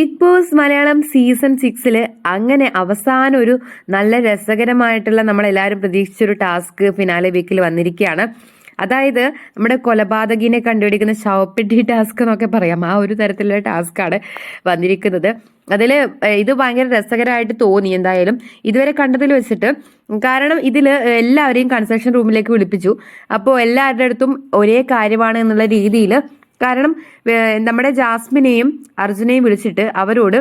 Big boss Malayalam season സിക്സിൽ അങ്ങനെ അവസാന ഒരു നല്ല രസകരമായിട്ടുള്ള നമ്മളെല്ലാവരും പ്രതീക്ഷിച്ചൊരു ടാസ്ക് ഫിനാലെ വീക്കിൽ വന്നിരിക്കുകയാണ്. അതായത് നമ്മുടെ കൊലപാതകിനെ കണ്ടുപിടിക്കുന്ന ശവപ്പെട്ടി ടാസ്ക് എന്നൊക്കെ പറയാം. ആ ഒരു തരത്തിലുള്ള ടാസ്ക്കാണ് വന്നിരിക്കുന്നത്. അതിൽ ഇത് ഭയങ്കര രസകരമായിട്ട് തോന്നി എന്തായാലും. ഇതുവരെ കണ്ടതിൽ വെച്ചിട്ട് കാരണം ഇതിൽ എല്ലാവരെയും കൺസ്ട്രക്ഷൻ റൂമിലേക്ക് വിളിപ്പിച്ചു. അപ്പോൾ എല്ലാവരുടെ അടുത്തും ഒരേ കാര്യമാണ് എന്നുള്ള രീതിയിൽ കാരണം നമ്മുടെ ജാസ്മിനെയും അർജുനെയും വിളിച്ചിട്ട് അവരോട്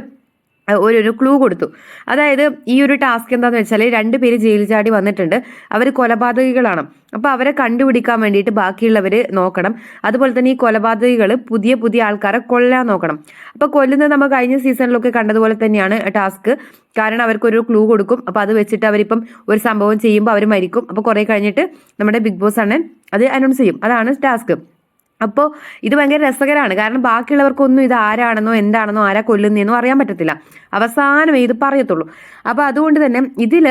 ഒരു ക്ലൂ കൊടുത്തു. അതായത് ഈ ഒരു ടാസ്ക് എന്താന്ന് വെച്ചാൽ രണ്ട് പേര് ജയിൽ ചാടി വന്നിട്ടുണ്ട്. അവർ കൊലപാതകികളാണ്. അപ്പോൾ അവരെ കണ്ടുപിടിക്കാൻ വേണ്ടിയിട്ട് ബാക്കിയുള്ളവർ നോക്കണം. അതുപോലെ തന്നെ ഈ കൊലപാതകികൾ പുതിയ പുതിയ ആൾക്കാരെ കൊല്ലാൻ നോക്കണം. അപ്പോൾ കൊല്ലുന്നത് നമ്മൾ കഴിഞ്ഞ സീസണിലൊക്കെ കണ്ടതുപോലെ തന്നെയാണ് ടാസ്ക് കാരണം അവർക്കൊരു ക്ലൂ കൊടുക്കും. അപ്പോൾ അത് വെച്ചിട്ട് അവരിപ്പം ഒരു സംഭവം ചെയ്യുമ്പോൾ അവർ മരിക്കും. അപ്പോൾ കുറേ കഴിഞ്ഞിട്ട് നമ്മുടെ ബിഗ് ബോസ് അണ്ണൻ അത് അനൗൺസ് ചെയ്യും. അതാണ് ടാസ്ക് അപ്പോൾ ഇത് ഭയങ്കര രസകരമാണ് കാരണം ബാക്കിയുള്ളവർക്കൊന്നും ഇത് ആരാണെന്നോ എന്താണെന്നോ ആരാ കൊല്ലുന്നതെന്നോ അറിയാൻ പറ്റത്തില്ല. അവസാനം ഇത് പറയത്തുള്ളൂ. അപ്പോൾ അതുകൊണ്ട് തന്നെ ഇതിൽ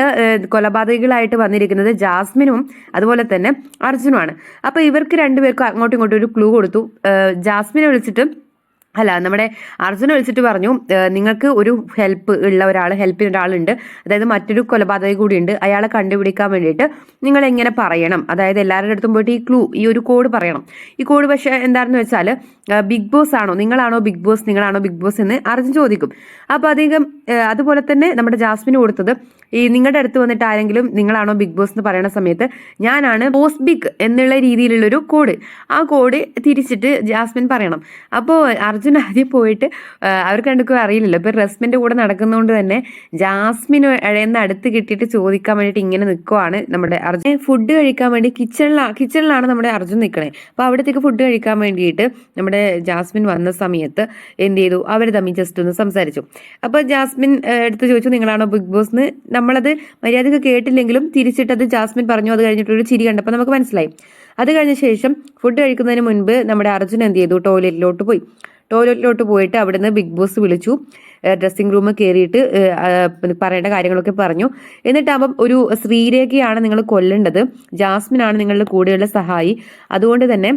കൊലപാതകികളായിട്ട് വന്നിരിക്കുന്നത് ജാസ്മിനും അതുപോലെ തന്നെ അർജുനുമാണ്. അപ്പോൾ ഇവർക്ക് രണ്ടുപേർക്കും അങ്ങോട്ടും ഇങ്ങോട്ടും ഒരു ക്ലൂ കൊടുത്തു. ജാസ്മിനെ വിളിച്ചിട്ട് അല്ല നമ്മുടെ അർജുന വിളിച്ചിട്ട് പറഞ്ഞു നിങ്ങൾക്ക് ഒരു ഹെൽപ്പ് ഉള്ള ഒരാൾ ഹെൽപ്പ് ചെയ്യുന്ന ഒരാളുണ്ട്. അതായത് മറ്റൊരു കൊലപാതകം കൂടിയുണ്ട്. അയാളെ കണ്ടുപിടിക്കാൻ വേണ്ടിയിട്ട് നിങ്ങൾ എങ്ങനെ പറയണം? അതായത് എല്ലാവരുടെ അടുത്തും പോയിട്ട് ഈ ക്ലൂ ഈ ഒരു കോഡ് പറയണം. ഈ കോഡ് പക്ഷേ എന്താണെന്ന് വെച്ചാൽ ബിഗ് ബോസ് ആണോ? നിങ്ങളാണോ ബിഗ് ബോസ് നിങ്ങളാണോ ബിഗ് ബോസ് എന്ന് അർജുൻ ചോദിക്കും. അപ്പോൾ അധികം അതുപോലെ തന്നെ നമ്മുടെ ജാസ്മിന് കൊടുത്തത് ഈ നിങ്ങളുടെ അടുത്ത് വന്നിട്ട് ആരെങ്കിലും നിങ്ങളാണോ ബിഗ് ബോസ് എന്ന് പറയുന്ന സമയത്ത് ഞാനാണ് ബോസ് ബിഗ് എന്നുള്ള രീതിയിലുള്ളൊരു കോഡ് ആ കോഡ് തിരിച്ചിട്ട് ജാസ്മിൻ പറയണം. അപ്പോൾ അർജുൻ ആദ്യം പോയിട്ട് അവർക്ക് രണ്ടുക്കും അറിയില്ലല്ലോ. ഇപ്പൊ റസ്മിന്റെ കൂടെ നടക്കുന്നതുകൊണ്ട് തന്നെ ജാസ്മിൻ ഇഴയെന്ന് അടുത്ത് കിട്ടിയിട്ട് ചോദിക്കാൻ വേണ്ടിയിട്ട് ഇങ്ങനെ നിൽക്കുവാണ് നമ്മുടെ അർജുൻ. ഫുഡ് കഴിക്കാൻ വേണ്ടി കിച്ചണിലാണ് കിച്ചണിലാണ് നമ്മുടെ അർജുൻ നിൽക്കണേ അപ്പോൾ അവിടത്തേക്ക് ഫുഡ് കഴിക്കാൻ വേണ്ടിയിട്ട് നമ്മുടെ ജാസ്മിൻ വന്ന സമയത്ത് എന്ത് ചെയ്തു? അവർ തമ്മിൽ ജസ്റ്റ് ഒന്ന് സംസാരിച്ചു. അപ്പോൾ ജാസ്മിൻ എടുത്ത് ചോദിച്ചു നിങ്ങളാണോ ബിഗ് ബോസ് എന്ന് നമ്മളത് മര്യാദയ്ക്ക് കേട്ടില്ലെങ്കിലും തിരിച്ചിട്ടത് ജാസ്മിൻ പറഞ്ഞു. അത് കഴിഞ്ഞിട്ടൊരു ചിരി കണ്ടപ്പോൾ നമുക്ക് മനസ്സിലായി. അത് കഴിഞ്ഞ ശേഷം ഫുഡ് കഴിക്കുന്നതിന് മുൻപ് നമ്മുടെ അർജുൻ എന്ത് ചെയ്തു? ടോയ്ലറ്റിലോട്ട് പോയി. ടോയ്ലറ്റിലോട്ട് പോയിട്ട് അവിടുന്ന് ബിഗ് ബോസ് വിളിച്ചു. ഡ്രസ്സിംഗ് റൂം കയറിയിട്ട് പറയേണ്ട കാര്യങ്ങളൊക്കെ പറഞ്ഞു. എന്നിട്ടാകുമ്പം ഒരു ശ്രീരേഖയാണ് നിങ്ങൾ കൊല്ലേണ്ടത്. ജാസ്മിനാണ് നിങ്ങളുടെ കൂടെയുള്ള സഹായി. അതുകൊണ്ട് തന്നെ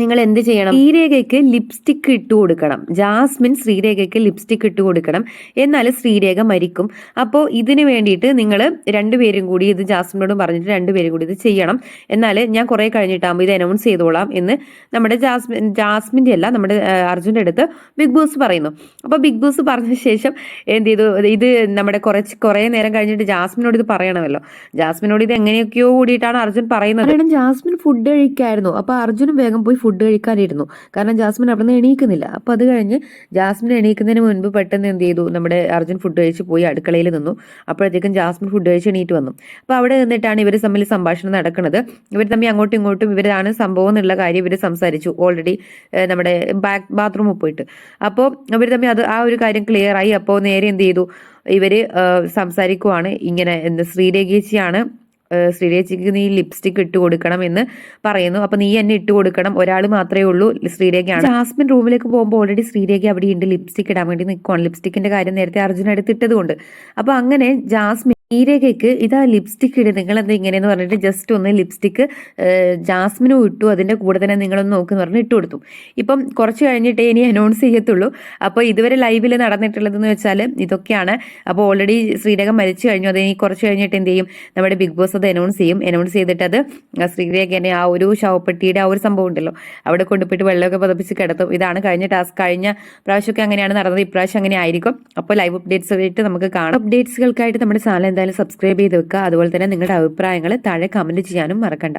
നിങ്ങൾ എന്ത് ചെയ്യണം ശ്രീരേഖയ്ക്ക് ലിപ്സ്റ്റിക് ഇട്ട് കൊടുക്കണം. ജാസ്മിൻ ശ്രീരേഖയ്ക്ക് ലിപ്സ്റ്റിക് ഇട്ട് കൊടുക്കണം. എന്നാൽ ശ്രീരേഖ മരിക്കും. അപ്പോൾ ഇതിന് വേണ്ടിയിട്ട് നിങ്ങൾ രണ്ടുപേരും കൂടി ഇത് ജാസ്മിനോടും പറഞ്ഞിട്ട് രണ്ടുപേരും കൂടി ഇത് ചെയ്യണം. എന്നാൽ ഞാൻ കുറെ കഴിഞ്ഞിട്ടാകുമ്പോൾ ഇത് അനൗൺസ് ചെയ്തോളാം എന്ന് നമ്മുടെ ജാസ്മിൻ ജാസ്മിന്റെ അല്ല നമ്മുടെ അർജുന്റെ അടുത്ത് ബിഗ് ബോസ് പറയുന്നു. അപ്പോൾ ബിഗ് ബോസ് പറഞ്ഞ ശേഷം എന്ത് ചെയ്തു? ഇത് നമ്മുടെ കുറച്ച് കുറേ നേരം കഴിഞ്ഞിട്ട് ജാസ്മിനോട് ഇത് പറയണമല്ലോ. ജാസ്മിനോട് ഇത് എങ്ങനെയൊക്കെയോ കൂടിയിട്ടാണ് അർജുൻ പറയുന്നത്. കാരണം ജാസ്മിൻ ഫുഡ് കഴിക്കായിരുന്നു. അപ്പോൾ അർജുനും വേഗം പോയി ഫുഡ് കഴിക്കാനിരുന്നു. കാരണം ജാസ്മിൻ അവിടെ നിന്ന് എണീക്കുന്നില്ല. അപ്പോൾ അത് കഴിഞ്ഞ് ജാസ്മിൻ എണീക്കുന്നതിന് മുൻപ് പെട്ടെന്ന് എന്ത് ചെയ്തു? നമ്മുടെ അർജുൻ ഫുഡ് കഴിച്ച് പോയി അടുക്കളയിൽ നിന്നു. അപ്പോഴത്തേക്കും ജാസ്മിൻ ഫുഡ് കഴിച്ച് എണീറ്റ് വന്നു. അപ്പോൾ അവിടെ നിന്നിട്ടാണ് ഇവർ തമ്മിൽ സംഭാഷണം നടക്കുന്നത്. ഇവർ തമ്മിൽ അങ്ങോട്ടും ഇങ്ങോട്ടും ഇവരാണ് സംഭവം എന്നുള്ള കാര്യം ഇവർ സംസാരിച്ചു. ഓൾറെഡി നമ്മുടെ ബാക്ക് ബാത്റൂമിൽ പോയിട്ട്. അപ്പോൾ ഇവർ തമ്മിൽ അത് ആ ഒരു കാര്യം ക്ലിയർ ആയി. അപ്പോൾ നേരെ എന്ത് ചെയ്തു? ഇവർ സംസാരിക്കുവാണ്. ഇങ്ങനെ എന്ത് ശ്രീരേഖേച്ചിയാണ് ശ്രീരേഖയ്ക്ക് നീ ലിപ്സ്റ്റിക് ഇട്ട് കൊടുക്കണം എന്ന് പറയുന്നു. അപ്പൊ നീ എന്നെ ഇട്ട് കൊടുക്കണം. ഒരാൾ മാത്രമേ ഉള്ളൂ ശ്രീരേഖയാണ്. ജാസ്മിൻ റൂമിലേക്ക് പോകുമ്പോൾ ഓൾറെഡി ശ്രീരേഖ അവിടെ ഉണ്ട്. ലിപ്സ്റ്റിക് ഇടാൻ വേണ്ടി നിൽക്കുവാണ് ലിപ്സ്റ്റിക്കിന്റെ കാര്യം നേരത്തെ അർജുന എടുത്തിട്ടതുകൊണ്ട് അപ്പൊ അങ്ങനെ ജാസ്മിൻ ഈരേഖയ്ക്ക് ഇതാ ലിപ്സ്റ്റിക് ഇടുക നിങ്ങൾ എന്താ ഇങ്ങനെയെന്ന് പറഞ്ഞിട്ട് ജസ്റ്റ് ഒന്ന് ലിപ്സ്റ്റിക് ജാസ്മിനും ഇട്ടു. അതിന്റെ കൂടെ തന്നെ നിങ്ങളൊന്ന് നോക്കുമെന്ന് പറഞ്ഞ് ഇട്ട് കൊടുത്തു. ഇപ്പം കുറച്ച് കഴിഞ്ഞിട്ടേ ഇനി അനൗൺസ് ചെയ്യത്തുള്ളൂ. അപ്പോൾ ഇതുവരെ ലൈവിൽ നടന്നിട്ടുള്ളതെന്ന് വെച്ചാൽ ഇതൊക്കെയാണ്. അപ്പോൾ ഓൾറെഡി ശ്രീരേഖ മരിച്ചു കഴിഞ്ഞു. അത് ഇനി കുറച്ച് കഴിഞ്ഞിട്ട് എന്ത് ചെയ്യും? നമ്മുടെ ബിഗ് ബോസ് അത് അനൗൺസ് ചെയ്യും. അനൗൺസ് ചെയ്തിട്ട് അത് ശ്രീരേഖനെ ആ ഒരു ശവപ്പെട്ടിയുടെ ആ ഒരു സംഭവം ഉണ്ടല്ലോ. അവിടെ കൊണ്ടുപോയിട്ട് വെള്ളമൊക്കെ പതപ്പിച്ച് കിടത്തും. ഇതാണ് കഴിഞ്ഞ ടാസ്ക് കഴിഞ്ഞ പ്രാവശ്യമൊക്കെ അങ്ങനെയാണ് നടന്നത്. ഇപ്രാവശ്യം അങ്ങനെ ആയിരിക്കും. അപ്പോൾ ലൈവ് അപ്ഡേറ്റ്സ് ആയിട്ട് നമുക്ക് കാണാം. അപ്ഡേറ്റ്സുകൾക്കായിട്ട് നമ്മുടെ ചാനൽ എന്തായാലും സബ്സ്ക്രൈബ് ചെയ്ത് വെക്കുക. അതുപോലെ തന്നെ നിങ്ങളുടെ അഭിപ്രായങ്ങൾ താഴെ കമന്റ് ചെയ്യാനും മറക്കണ്ട.